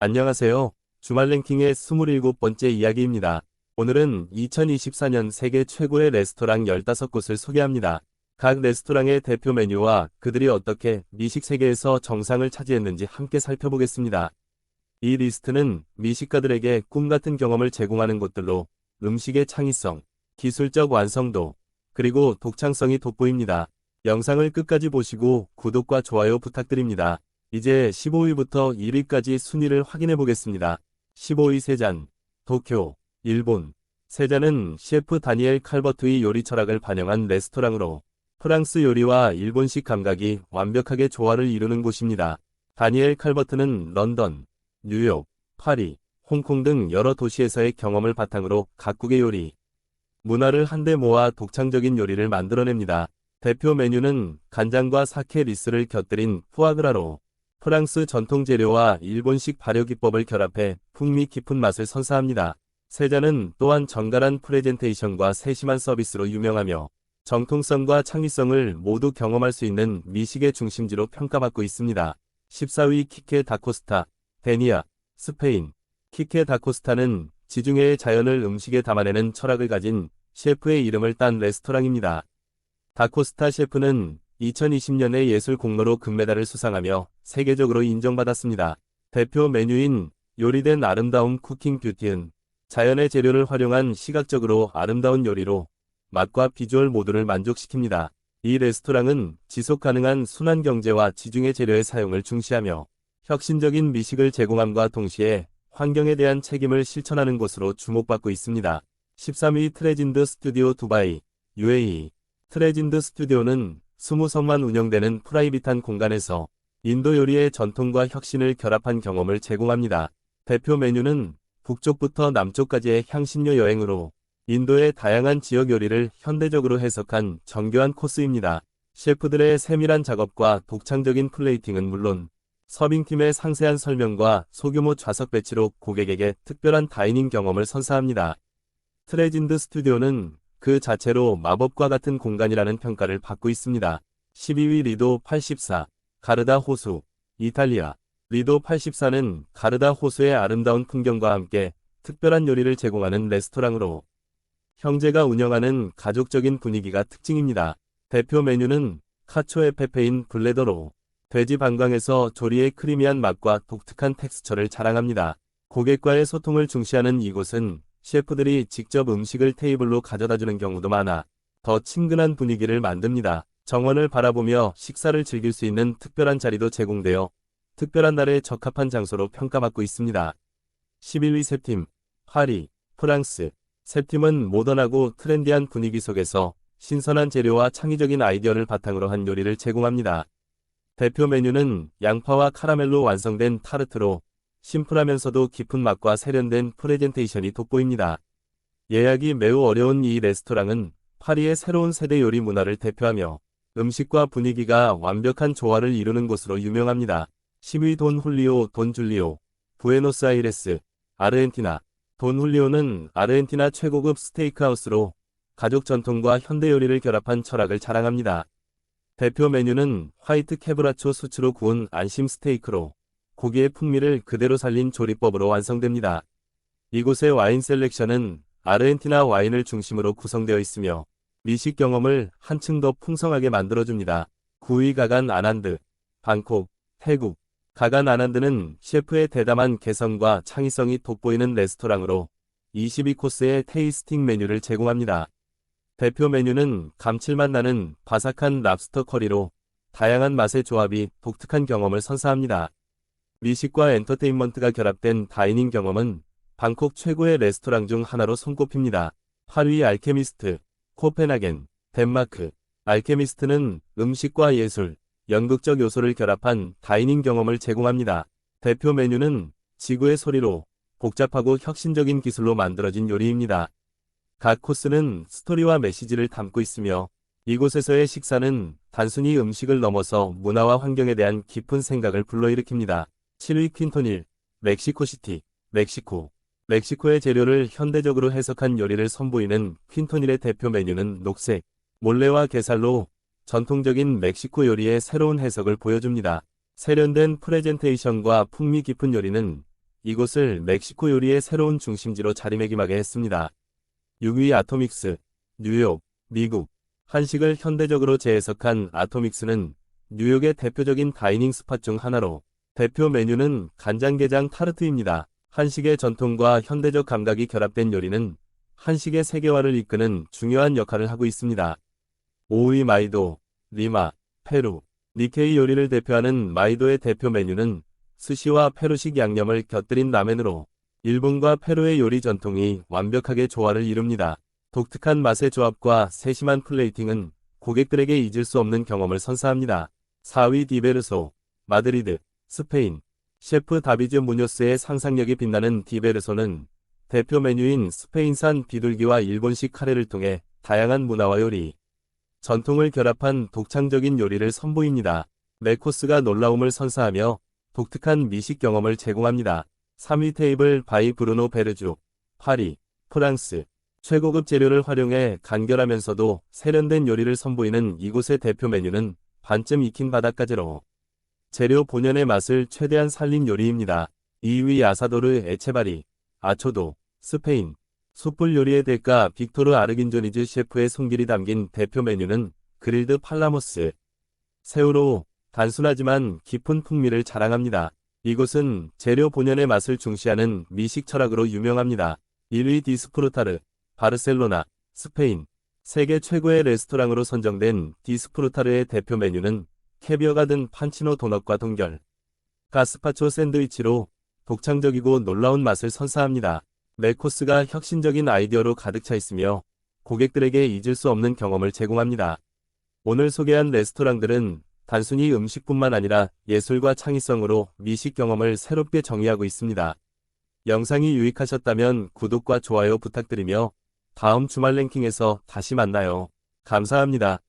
안녕하세요. 주말 랭킹의 27번째 이야기입니다. 오늘은 2024년 세계 최고의 레스토랑 15곳을 소개합니다. 각 레스토랑의 대표 메뉴와 그들이 어떻게 미식 세계에서 정상을 차지했는지 함께 살펴보겠습니다. 이 리스트는 미식가들에게 꿈같은 경험을 제공하는 곳들로 음식의 창의성, 기술적 완성도, 그리고 독창성이 돋보입니다. 영상을 끝까지 보시고 구독과 좋아요 부탁드립니다. 이제 15위부터 1위까지 순위를 확인해 보겠습니다. 15위 세잔, 도쿄, 일본. 세잔은 셰프 다니엘 칼버트의 요리 철학을 반영한 레스토랑으로 프랑스 요리와 일본식 감각이 완벽하게 조화를 이루는 곳입니다. 다니엘 칼버트는 런던, 뉴욕, 파리, 홍콩 등 여러 도시에서의 경험을 바탕으로 각국의 요리, 문화를 한데 모아 독창적인 요리를 만들어냅니다. 대표 메뉴는 간장과 사케 리스를 곁들인 푸아그라로 프랑스 전통 재료와 일본식 발효 기법을 결합해 풍미 깊은 맛을 선사합니다. 세자는 또한 정갈한 프레젠테이션과 세심한 서비스로 유명하며 정통성과 창의성을 모두 경험할 수 있는 미식의 중심지로 평가받고 있습니다. 14위 키케 다코스타, 데니아, 스페인. 키케 다코스타는 지중해의 자연을 음식에 담아내는 철학을 가진 셰프의 이름을 딴 레스토랑입니다. 다코스타 셰프는 2020년에 예술 공로로 금메달을 수상하며 세계적으로 인정받았습니다. 대표 메뉴인 요리된 아름다운 쿠킹 뷰티은 자연의 재료를 활용한 시각적으로 아름다운 요리로 맛과 비주얼 모두를 만족시킵니다. 이 레스토랑은 지속 가능한 순환 경제와 지중해 재료의 사용을 중시하며 혁신적인 미식을 제공함과 동시에 환경에 대한 책임을 실천하는 곳으로 주목받고 있습니다. 13위 트레진드 스튜디오 두바이, UAE. 트레진드 스튜디오는 20성만 운영되는 프라이빗한 공간에서 인도 요리의 전통과 혁신을 결합한 경험을 제공합니다. 대표 메뉴는 북쪽부터 남쪽까지의 향신료 여행으로 인도의 다양한 지역 요리를 현대적으로 해석한 정교한 코스입니다. 셰프들의 세밀한 작업과 독창적인 플레이팅은 물론 서빙팀의 상세한 설명과 소규모 좌석 배치로 고객에게 특별한 다이닝 경험을 선사합니다. 트레진드 스튜디오는 그 자체로 마법과 같은 공간이라는 평가를 받고 있습니다. 12위 리도 84, 가르다 호수, 이탈리아. 리도 84는 가르다 호수의 아름다운 풍경과 함께 특별한 요리를 제공하는 레스토랑으로 형제가 운영하는 가족적인 분위기가 특징입니다. 대표 메뉴는 카초에 페페인 블레더로 돼지 방광에서 조리의 크리미한 맛과 독특한 텍스처를 자랑합니다. 고객과의 소통을 중시하는 이곳은 셰프들이 직접 음식을 테이블로 가져다주는 경우도 많아 더 친근한 분위기를 만듭니다. 정원을 바라보며 식사를 즐길 수 있는 특별한 자리도 제공되어 특별한 날에 적합한 장소로 평가받고 있습니다. 11위 셉팀, 파리, 프랑스. 셉팀은 모던하고 트렌디한 분위기 속에서 신선한 재료와 창의적인 아이디어를 바탕으로 한 요리를 제공합니다. 대표 메뉴는 양파와 카라멜로 완성된 타르트로 심플하면서도 깊은 맛과 세련된 프레젠테이션이 돋보입니다. 예약이 매우 어려운 이 레스토랑은 파리의 새로운 세대 요리 문화를 대표하며 음식과 분위기가 완벽한 조화를 이루는 곳으로 유명합니다. 10위 돈 훌리오 돈 줄리오 부에노스아이레스 아르헨티나 돈 훌리오는 아르헨티나 최고급 스테이크하우스로 가족 전통과 현대 요리를 결합한 철학을 자랑합니다. 대표 메뉴는 화이트 캐브라초 수치로 구운 안심 스테이크로 고기의 풍미를 그대로 살린 조리법으로 완성됩니다. 이곳의 와인 셀렉션은 아르헨티나 와인을 중심으로 구성되어 있으며 미식 경험을 한층 더 풍성하게 만들어줍니다. 9위 가간 아난드, 방콕, 태국. 가간 아난드는 셰프의 대담한 개성과 창의성이 돋보이는 레스토랑으로 22코스의 테이스팅 메뉴를 제공합니다. 대표 메뉴는 감칠맛 나는 바삭한 랍스터 커리로 다양한 맛의 조합이 독특한 경험을 선사합니다. 미식과 엔터테인먼트가 결합된 다이닝 경험은 방콕 최고의 레스토랑 중 하나로 손꼽힙니다. 8위 알케미스트, 코펜하겐, 덴마크. 알케미스트는 음식과 예술, 연극적 요소를 결합한 다이닝 경험을 제공합니다. 대표 메뉴는 지구의 소리로 복잡하고 혁신적인 기술로 만들어진 요리입니다. 각 코스는 스토리와 메시지를 담고 있으며 이곳에서의 식사는 단순히 음식을 넘어서 문화와 환경에 대한 깊은 생각을 불러일으킵니다. 7위 퀸토닐, 멕시코시티, 멕시코. 멕시코의 재료를 현대적으로 해석한 요리를 선보이는 퀸토닐의 대표 메뉴는 녹색, 몰레와 게살로 전통적인 멕시코 요리의 새로운 해석을 보여줍니다. 세련된 프레젠테이션과 풍미 깊은 요리는 이곳을 멕시코 요리의 새로운 중심지로 자리매김하게 했습니다. 6위 아토믹스, 뉴욕, 미국. 한식을 현대적으로 재해석한 아토믹스는 뉴욕의 대표적인 다이닝 스팟 중 하나로 대표 메뉴는 간장게장 타르트입니다. 한식의 전통과 현대적 감각이 결합된 요리는 한식의 세계화를 이끄는 중요한 역할을 하고 있습니다. 5위 마이도, 리마, 페루. 니케이 요리를 대표하는 마이도의 대표 메뉴는 스시와 페루식 양념을 곁들인 라멘으로 일본과 페루의 요리 전통이 완벽하게 조화를 이룹니다. 독특한 맛의 조합과 세심한 플레이팅은 고객들에게 잊을 수 없는 경험을 선사합니다. 4위 디베르소, 마드리드, 스페인. 셰프 다비즈 무뇨스의 상상력이 빛나는 디베르소는 대표 메뉴인 스페인산 비둘기와 일본식 카레를 통해 다양한 문화와 요리, 전통을 결합한 독창적인 요리를 선보입니다. 메코스가 놀라움을 선사하며 독특한 미식 경험을 제공합니다. 3위 테이블 바이 브루노 베르주, 파리, 프랑스. 최고급 재료를 활용해 간결하면서도 세련된 요리를 선보이는 이곳의 대표 메뉴는 반쯤 익힌 바닷가재로 재료 본연의 맛을 최대한 살린 요리입니다. 2위 아사도르 에체바리, 아초도, 스페인. 숯불 요리의 대가 빅토르 아르긴조니즈 셰프의 손길이 담긴 대표 메뉴는 그릴드 팔라모스. 새우로 단순하지만 깊은 풍미를 자랑합니다. 이곳은 재료 본연의 맛을 중시하는 미식 철학으로 유명합니다. 1위 디스프루타르, 바르셀로나, 스페인. 세계 최고의 레스토랑으로 선정된 디스프루타르의 대표 메뉴는 캐비어가 든 판치노 도넛과 동결. 가스파초 샌드위치로 독창적이고 놀라운 맛을 선사합니다. 메코스가 혁신적인 아이디어로 가득 차 있으며 고객들에게 잊을 수 없는 경험을 제공합니다. 오늘 소개한 레스토랑들은 단순히 음식뿐만 아니라 예술과 창의성으로 미식 경험을 새롭게 정의하고 있습니다. 영상이 유익하셨다면 구독과 좋아요 부탁드리며 다음 주말 랭킹에서 다시 만나요. 감사합니다.